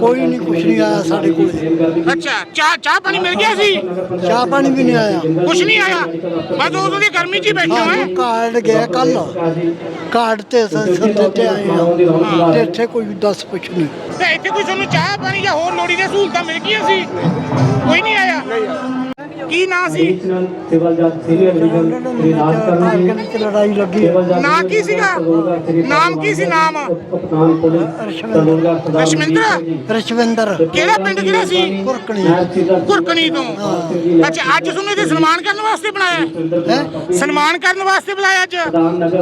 ਕੋਈ ਨਹੀਂ ਕੁਛ ਨਹੀਂ ਆਇਆ ਸਾਡੇ ਕੋਲ। ਅੱਛਾ ਚਾਹ ਚਾਹ ਪਾਣੀ ਮਿਲ ਗਿਆ ਸੀ? ਚਾਹ ਪਾਣੀ ਵੀ ਨਹੀਂ ਆਇਆ। ਕੁਛ ਨਹੀਂ ਆਇਆ? ਬਸ ਉਦੋਂ ਦੀ ਗਰਮੀ 'ਚ ਹੀ ਬੈਠੇ ਹੋ ਹੈਂ? ਹਾਂ ਕਾਰਡ ਗਿਆ ਕੱਲ ਕਾਰਡ ਤੇ ਸੰਸਦ ਤੇ ਆਏ ਆ ਤੇ ਇੱਥੇ ਕੋਈ ਦੱਸ ਪੁੱਛ ਨਹੀਂ ਤੇ ਇੱਥੇ ਕੋਈ ਤੁਹਾਨੂੰ ਚਾਹ ਪਾਣੀ ਜਾਂ ਹੋਰ ਲੋੜੀ ਦੀਆਂ ਸਹੂਲਤਾਂ ਮਿਲ ਗਈਆਂ ਸੀ? ਕੋਈ ਨਹੀਂ ਨਾਂ ਸੀ ਸਿਵਲ ਜੱਜ ਸੀਨੀਅਰ ਡਿਵੀਜ਼ਨ ਦੇ ਰਾਜ ਕਰਨਗੇ ਅੱਗੇ ਚ ਲੜਾਈ ਲੱਗੀ ਸਿਵਲ ਜੱਜ ਨਾਂ ਕੀ ਸੀਗਾ ਨਾਮ ਕੀ ਸੀ ਨਾਮ ਕਪਤਾਨ ਪੁਲਿਸ ਤਲੋਗਾ ਸਰਦਾਰ ਰਸ਼ਮਿੰਦਰ ਰਸ਼ਵਿੰਦਰ ਕਿਹੜਾ ਪਿੰਡ ਕਿਹੜਾ ਸੀ ਕੁਰਕਣੀ ਕੁਰਕਣੀ ਤੋਂ ਅੱਛਾ ਅੱਜ ਤੁਹਾਨੂੰ ਇੱਥੇ ਸਨਮਾਨ ਕਰਨ ਵਾਸਤੇ ਬੁਲਾਇਆ ਹੈ ਸਨਮਾਨ ਕਰਨ ਵਾਸਤੇ ਬੁਲਾਇਆ ਅੱਜ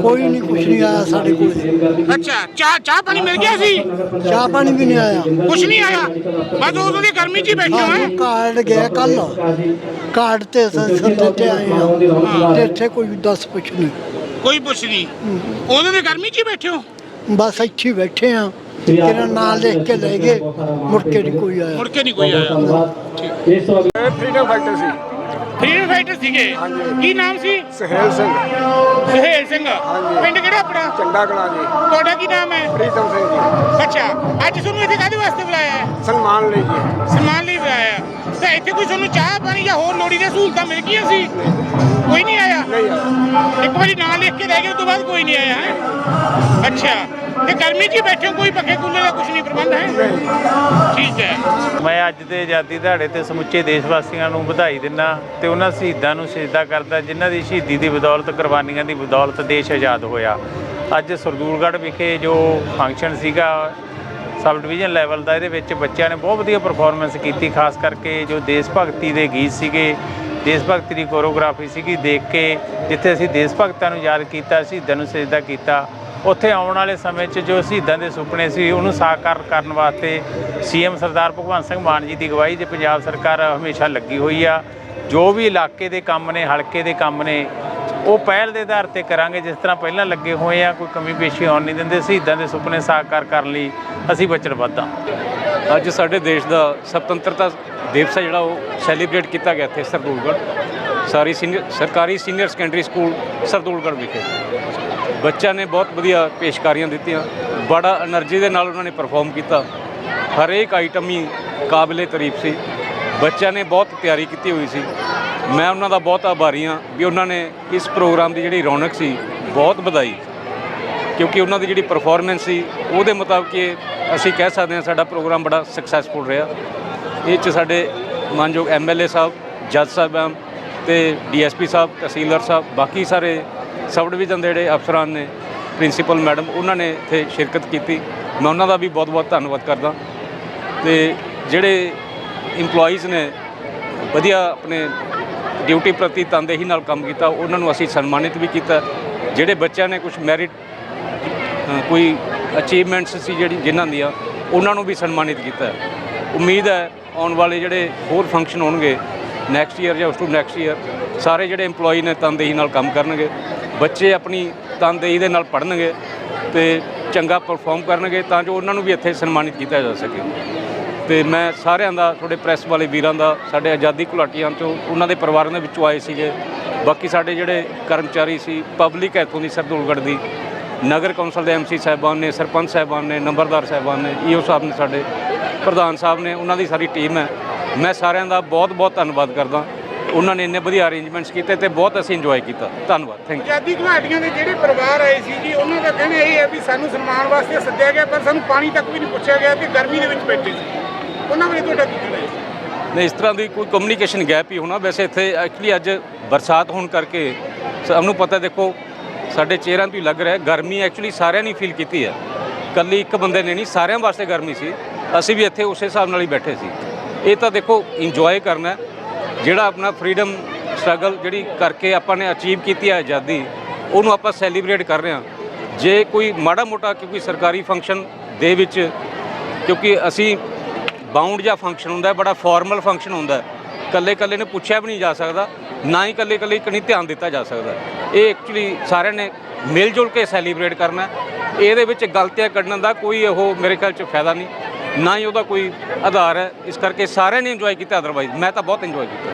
ਕੋਈ ਨਹੀਂ ਕੁਛ ਨਹੀਂ ਆਇਆ ਸਾਡੇ ਕੋਲ ਅੱਛਾ ਚਾਹ ਚਾਹ ਪਾਣੀ ਮਿਲ ਗਿਆ ਸੀ ਚਾਹ ਪਾਣੀ ਵੀ ਨਹੀਂ ਆਇਆ ਕੁਛ ਨਹੀਂ ਆਇਆ ਬਸ ਉਦੋਂ ਦੀ ਗਰਮੀ 'ਚ ਹੀ ਬੈਠੇ ਹੋ ਹੈਂ? ਹਾਂ ਕਾਰਡ ਗਿਆ ਕੱਲ ਕਾਰਡ ਛੱਡ ਤੇ ਸੰਸਦ ਤੇ ਆਏ ਹਾਂ। ਤੇ ਇੱਥੇ ਕੋਈ ਦੱਸ ਪੁੱਛ ਨਹੀਂ। ਕੋਈ ਪੁੱਛ ਨਹੀਂ। ਉਹਨਾਂ ਦੇ ਗਰਮੀ 'ਚ ਹੀ ਬੈਠੇ ਹੋ? ਬਸ ਇੱਥੇ ਬੈਠੇ ਆ ਤੇਰਾ ਨਾਮ ਲਿਖ ਕੇ ਲੈ ਗਏ। ਮੁੜ ਕੇ ਨਹੀਂ ਕੋਈ ਆਇਆ। ਮੁੜ ਕੇ ਨਹੀਂ ਕੋਈ ਆਇਆ। ਠੀਕ। ਇਸ ਵਾਰ ਫ੍ਰੀडम ਫਾਈਟਰ ਸੀ। ਫ੍ਰੀडम ਫਾਈਟਰ ਸੀਗੇ? ਕੀ ਨਾਮ ਸੀ? ਸਹਿਲ ਸਿੰਘ। ਸਹਿਲ ਸਿੰਘ। ਪਿੰਡ ਕਿਹੜਾ ਆਪਣਾ? ਚੰਡਾ ਕਲਾਂ ਜੀ। ਤੁਹਾਡਾ ਕੀ ਨਾਮ ਹੈ? ਪ੍ਰੀਤਮ ਸਿੰਘ ਜੀ। ਅੱਛਾ ਅੱਜ ਤੁਹਾਨੂੰ ਇੱਥੇ ਕਾਹਦੇ ਵਾਸਤੇ ਬੁਲਾਇਆ ਹੈ? ਸਨਮਾਨ ਲਈ ਜੀ। ਸਨਮਾਨ ਲਈ ਬੁਲਾਇਆ ਤੇ ਇੱਥੇ ਕੋਈ ਤੁਹਾਨੂੰ ਚਾਹ ਪਾਣੀ ਜਾਂ ਹੋਰ ਲੋੜੀ ਦੀਆਂ ਸਹੂਲਤਾਂ ਮਿਲ ਗਈਆਂ ਸੀ? ਕੋਈ ਨਹੀਂ ਆਇਆ? ਇੱਕ ਵਾਰੀ ਨਾਂ ਲਿਖ ਕੇ ਰਹਿ ਗਏ, ਉਸ ਤੋਂ ਬਾਅਦ ਕੋਈ ਨਹੀਂ ਆਇਆ, ਹੈ? ਅੱਛਾ। ਤੇ ਗਰਮੀ 'ਚ ਹੀ ਬੈਠੇ ਹੋ, ਕੋਈ ਪੱਖੇ ਕੂਲਰ ਦਾ ਕੁਝ ਨਹੀਂ ਪ੍ਰਬੰਧ, ਹੈ? ਠੀਕ ਹੈ। ਮੈਂ ਅੱਜ ਦੇ ਆਜ਼ਾਦੀ ਦਿਹਾੜੇ ਤੇ ਸਮੁੱਚੇ ਦੇਸ਼ ਵਾਸੀਆਂ ਨੂੰ ਵਧਾਈ ਦਿੰਦਾ ਤੇ ਉਹਨਾਂ ਸ਼ਹੀਦਾਂ ਨੂੰ ਸਿਜਦਾ ਕਰਦਾ, ਜਿਨ੍ਹਾਂ ਦੀ ਸ਼ਹੀਦੀ ਦੀ ਬਦੌਲਤ, ਕੁਰਬਾਨੀਆਂ ਦੀ ਬਦੌਲਤ ਦੇਸ਼ ਆਜ਼ਾਦ ਹੋਇਆ। ਅੱਜ ਸਰਦੂਲਗੜ੍ਹ ਵਿਖੇ ਜੋ ਫੰਕਸ਼ਨ ਸੀਗਾ ਸਬ ਡਿਵੀਜ਼ਨ ਲੈਵਲ ਦਾ ਇਹਦੇ ਵਿੱਚ ਬੱਚਿਆਂ ਨੇ ਬਹੁਤ ਵਧੀਆ ਪਰਫਾਰਮੈਂਸ ਕੀਤੀ, ਖਾਸ ਕਰਕੇ ਜੋ ਦੇਸ਼ ਭਗਤੀ ਦੇ ਗੀਤ ਸੀਗੇ, ਦੇਸ਼ ਭਗਤੀ ਦੀ ਕੋਰੀਓਗ੍ਰਾਫੀ ਸੀਗੀ ਦੇਖ ਕੇ, ਜਿੱਥੇ ਅਸੀਂ ਦੇਸ਼ ਭਗਤਾਂ ਨੂੰ ਯਾਦ ਕੀਤਾ, ਸ਼ਹੀਦਾਂ ਨੂੰ ਸਿਜਦਾ ਕੀਤਾ, ਉੱਥੇ ਆਉਣ ਵਾਲੇ ਸਮੇਂ 'ਚ ਜੋ ਸ਼ਹੀਦਾਂ ਦੇ ਸੁਪਨੇ ਸੀ ਉਹਨੂੰ ਸਾਕਾਰ ਕਰਨ ਵਾਸਤੇ ਸੀਐਮ ਸਰਦਾਰ ਭਗਵੰਤ ਸਿੰਘ ਮਾਨ ਜੀ ਦੀ ਅਗਵਾਈ 'ਚ ਪੰਜਾਬ ਸਰਕਾਰ ਹਮੇਸ਼ਾ ਲੱਗੀ ਹੋਈ ਆ। ਜੋ ਵੀ ਇਲਾਕੇ ਦੇ ਕੰਮ ਨੇ, ਹਲਕੇ ਦੇ ਕੰਮ ਨੇ ਉਹ ਪਹਿਲ ਦੇ ਆਧਾਰ ਤੇ ਕਰਾਂਗੇ, ਜਿਸ ਤਰ੍ਹਾਂ ਪਹਿਲਾਂ ਲੱਗੇ ਹੋਏ ਆ, ਕੋਈ ਕਮੀ ਪੇਸ਼ੀ ਆਉਣ ਨਹੀਂ ਦਿੰਦੇ, ਸ਼ਹੀਦਾਂ ਦੇ ਸੁਪਨੇ ਸਾਕਾਰ ਕਰਨ ਲਈ ਅਸੀਂ ਵਚਨਬੱਧ ਹਾਂ ਅੱਜ ਸਾਡੇ ਦੇਸ਼ ਦਾ ਸੁਤੰਤਰਤਾ ਦਿਵਸ ਹੈ ਜਿਹੜਾ, ਉਹ ਸੈਲੀਬ੍ਰੇਟ ਕੀਤਾ ਗਿਆ ਇੱਥੇ ਸਰਦੂਲਗੜ੍ਹ। ਸਾਰੀ ਸੀਨੀਅਰ ਸਰਕਾਰੀ ਸੀਨੀਅਰ ਸੈਕੰਡਰੀ ਸਕੂਲ ਸਰਦੂਲਗੜ੍ਹ ਵਿਖੇ। ਬੱਚਿਆਂ ਨੇ ਬਹੁਤ ਵਧੀਆ ਪੇਸ਼ਕਾਰੀਆਂ ਦਿੱਤੀਆਂ। ਬੜਾ એનર્ਜੀ ਦੇ ਨਾਲ ਉਹਨਾਂ ਨੇ ਪਰਫਾਰਮ ਕੀਤਾ। ਹਰੇਕ ਆਈਟਮ ਹੀ ਕਾਬਲੇ ਤਾਰੀਫ ਸੀ। ਬੱਚਿਆਂ ਨੇ ਬਹੁਤ ਤਿਆਰੀ ਕੀਤੀ ਹੋਈ ਸੀ। ਮੈਂ ਉਹਨਾਂ ਦਾ ਬਹੁਤ ਆਭਾਰੀ ਹਾਂ ਵੀ ਉਹਨਾਂ ਨੇ ਇਸ ਪ੍ਰੋਗਰਾਮ ਦੀ ਜਿਹੜੀ ਰੌਣਕ ਸੀ ਬਹੁਤ ਵਧਾਈ। ਕਿਉਂਕਿ ਉਹਨਾਂ ਦੀ ਜਿਹੜੀ ਪਰਫਾਰਮੈਂਸ ਸੀ, ਉਹਦੇ ਮੁਤਾਬਕ ਇਹ ਅਸੀਂ ਕਹਿ ਸਕਦੇ ਹਾਂ ਸਾਡਾ ਪ੍ਰੋਗਰਾਮ ਬੜਾ ਸਕਸੈਸਫੁਲ ਰਿਹਾ। ਇਹ ਚ ਸਾਡੇ ਮਾਨਯੋਗ ਐਮਐਲਏ ਸਾਹਿਬ, ਜੱਜ ਸਾਹਿਬਾਨ ਤੇ ਡੀਐਸਪੀ ਸਾਹਿਬ, ਤਹਿਸੀਲਦਾਰ ਸਾਹਿਬ, ਬਾਕੀ ਸਾਰੇ ਸਬ ਡਿਵੀਜ਼ਨ ਦੇ ਜਿਹੜੇ ਅਫਸਰਾਂ ਨੇ, ਪ੍ਰਿੰਸੀਪਲ ਮੈਡਮ, ਉਹਨਾਂ ਨੇ ਇੱਥੇ ਸ਼ਿਰਕਤ ਕੀਤੀ। ਮੈਂ ਉਹਨਾਂ ਦਾ ਵੀ ਬਹੁਤ-ਬਹੁਤ ਧੰਨਵਾਦ ਕਰਦਾ। ਤੇ ਜਿਹੜੇ EMPLOYEES ਨੇ, ਵਧੀਆ ਆਪਣੇ ਡਿਊਟੀ ਪ੍ਰਤੀ ਤਨਦੇਹੀ ਨਾਲ ਕੰਮ ਕੀਤਾ, ਉਹਨਾਂ ਨੂੰ ਅਸੀਂ ਸਨਮਾਨਿਤ ਵੀ ਕੀਤਾ। ਜਿਹੜੇ ਬੱਚਿਆਂ ਨੇ ਕੁਝ ਮੈਰਿਟ ਕੋਈ ਅਚੀਵਮੈਂਟਸ ਸੀ ਜਿਹੜੀ ਜਿਨ੍ਹਾਂ ਦੀਆਂ, ਉਹਨਾਂ ਨੂੰ ਵੀ ਸਨਮਾਨਿਤ ਕੀਤਾ। ਉਮੀਦ ਹੈ ਆਉਣ ਵਾਲੇ ਜਿਹੜੇ ਹੋਰ ਫੰਕਸ਼ਨ ਹੋਣਗੇ ਨੈਕਸਟ ਈਅਰ ਜਾਂ ਉਸ ਤੋਂ ਨੈਕਸਟ ਈਅਰ ਸਾਰੇ ਜਿਹੜੇ EMPLOYEE ਨੇ ਤਨਦੇਹੀ ਨਾਲ ਕੰਮ ਕਰਨਗੇ, ਬੱਚੇ ਆਪਣੀ ਤਨਦੇਹੀ ਦੇ ਨਾਲ ਪੜ੍ਹਨਗੇ ਤੇ ਚੰਗਾ ਪਰਫਾਰਮ ਕਰਨਗੇ ਤਾਂ ਜੋ ਉਹਨਾਂ ਨੂੰ ਵੀ ਇੱਥੇ ਸਨਮਾਨਿਤ ਕੀਤਾ ਜਾ ਸਕੇ। ਤੇ ਮੈਂ ਸਾਰਿਆਂ ਦਾ, ਤੁਹਾਡੇ ਪ੍ਰੈਸ ਵਾਲੇ ਵੀਰਾਂ ਦਾ, ਸਾਡੇ ਆਜ਼ਾਦੀ ਘੁਲਾਟੀਆਂ 'ਚੋਂ ਉਹਨਾਂ ਦੇ ਪਰਿਵਾਰਾਂ ਦੇ ਵਿੱਚੋਂ ਆਏ ਸੀਗੇ। ਬਾਕੀ ਸਾਡੇ ਜਿਹੜੇ ਕਰਮਚਾਰੀ ਸੀ, ਪਬਲਿਕ ਹੈ ਦੀ ਸਰਦੂਲਗੜ੍ਹ ਦੀ, ਨਗਰ ਕੌਂਸਲ ਦੇ ਐਮਸੀ ਸਾਹਿਬਾਨ ਨੇ, ਸਰਪੰਚ ਸਾਹਿਬਾਨ ਨੇ, ਨੰਬਰਦਾਰ ਸਾਹਿਬਾਨ ਨੇ, ਈਓ ਸਾਹਿਬ ਨੇ ਸਾਡੇ, ਪ੍ਰਧਾਨ ਸਾਹਿਬ ਨੇ, ਉਹਨਾਂ ਦੀ ਸਾਰੀ ਟੀਮ ਹੈ। ਮੈਂ ਸਾਰਿਆਂ ਦਾ ਬਹੁਤ-ਬਹੁਤ ਧੰਨਵਾਦ ਕਰਦਾ। ਉਹਨਾਂ ਨੇ ਇੰਨੇ ਵਧੀਆ ਅਰੇਂਜਮੈਂਟਸ ਕੀਤੇ ਤੇ ਬਹੁਤ ਅਸੀਂ ਇੰਜੋਏ ਕੀਤਾ। ਧੰਨਵਾਦ ਥੈਂਕ ਯੂ ਆਜ਼ਾਦੀ ਘੁਲਾਟੀਆਂ ਦੇ ਜਿਹੜੇ ਪਰਿਵਾਰ ਆਏ ਸੀ ਜੀ, ਉਹਨਾਂ ਦਾ ਕਹਿਣਾ ਇਹ ਹੈ ਵੀ ਸਾਨੂੰ ਸਨਮਾਨ ਵਾਸਤੇ ਸੱਦਿਆ ਗਿਆ, ਪਰ ਸਾਨੂੰ ਪਾਣੀ ਤੱਕ ਵੀ ਨਹੀਂ ਪੁੱਛਿਆ ਗਿਆ ਕਿ ਗਰਮੀ ਦੇ ਵਿੱਚ ਬੈਠੇ ਸੀ। ਉਹਨਾਂ ਬਾਰੇ ਤੁਹਾਡਾ ਕੀ ਕਹਿਣਾ ਹੈ? ਨਹੀਂ, ਇਸ ਤਰ੍ਹਾਂ ਦੀ ਕੋਈ ਕਮਿਊਨੀਕੇਸ਼ਨ ਗੈਪ ਹੀ ਹੋਣਾ। ਵੈਸੇ ਇੱਥੇ ਐਕਚੁਅਲੀ ਅੱਜ ਬਰਸਾਤ ਹੋਣ ਕਰਕੇ ਸਭ ਨੂੰ ਪਤਾ ਦੇਖੋ, ਸਾਡੇ ਚਿਹਰਿਆਂ ਤੋਂ ਹੀ ਲੱਗ ਰਿਹਾ ਗਰਮੀ ਐਕਚੁਅਲੀ ਸਾਰਿਆਂ ਨੇ ਫੀਲ ਕੀਤੀ ਹੈ। ਕੱਲੀ ਇੱਕ ਬੰਦੇ ਨੇ ਨਹੀਂ, ਸਾਰਿਆਂ ਵਾਸਤੇ ਗਰਮੀ ਸੀ। ਅਸੀਂ ਵੀ ਇੱਥੇ ਉਸੇ ਹਿਸਾਬ ਨਾਲ ਹੀ ਬੈਠੇ ਸੀ। ਇਹ ਤਾਂ ਦੇਖੋ ਇੰਜੋਏ ਕਰਨਾ ਜਿਹੜਾ ਆਪਣਾ ਫਰੀडम ਸਟਰਗਲ ਜਿਹੜੀ ਕਰਕੇ ਆਪਾਂ ਨੇ ਅਚੀਵ ਕੀਤੀ ਹੈ ਆਜ਼ਾਦੀ, ਉਹਨੂੰ ਆਪਾਂ ਸੈਲੀਬ੍ਰੇਟ ਕਰ ਰਹੇ ਹਾਂ। ਜੇ ਕੋਈ ਮਾੜਾ ਮੋਟਾ ਕਿਉਂਕਿ ਸਰਕਾਰੀ ਫੰਕਸ਼ਨ ਦੇ ਵਿੱਚ, ਕਿਉਂਕਿ ਅਸੀਂ ਬਾਉਂਡ ਜਾਂ ਫੰਕਸ਼ਨ ਹੁੰਦਾ ਹੈ, ਬੜਾ ਫਾਰਮਲ ਫੰਕਸ਼ਨ ਹੁੰਦਾ ਹੈ। ਕੱਲੇ ਕੱਲੇ ਨੂੰ ਪੁੱਛਿਆ ਵੀ ਨਹੀਂ ਜਾ ਸਕਦਾ, ਨਾ ਹੀ ਕੱਲੇ ਕੱਲੇ ਕਣੀ ਧਿਆਨ ਦਿੱਤਾ ਜਾ ਸਕਦਾ। ਇਹ ਐਕਚੁਅਲੀ ਸਾਰਿਆਂ ਨੇ ਮਿਲ ਜੁਲ ਕੇ ਸੈਲੀਬ੍ਰੇਟ ਕਰਨਾ ਇਹਦੇ ਵਿੱਚ ਗਲਤੀਆਂ ਕੱਢਣ ਦਾ ਕੋਈ ਉਹ ਮੇਰੇ ਖਿਆਲ ਚ ਫਾਇਦਾ ਨਹੀਂ, ਨਾ ਹੀ ਉਹਦਾ ਕੋਈ ਆਧਾਰ ਹੈ। ਇਸ ਕਰਕੇ ਸਾਰਿਆਂ ਨੇ ਇੰਜੋਏ ਕੀਤਾ ਅਦਰਵਾਈਜ਼ ਮੈਂ ਤਾਂ ਬਹੁਤ ਇੰਜੋਏ ਕੀਤਾ।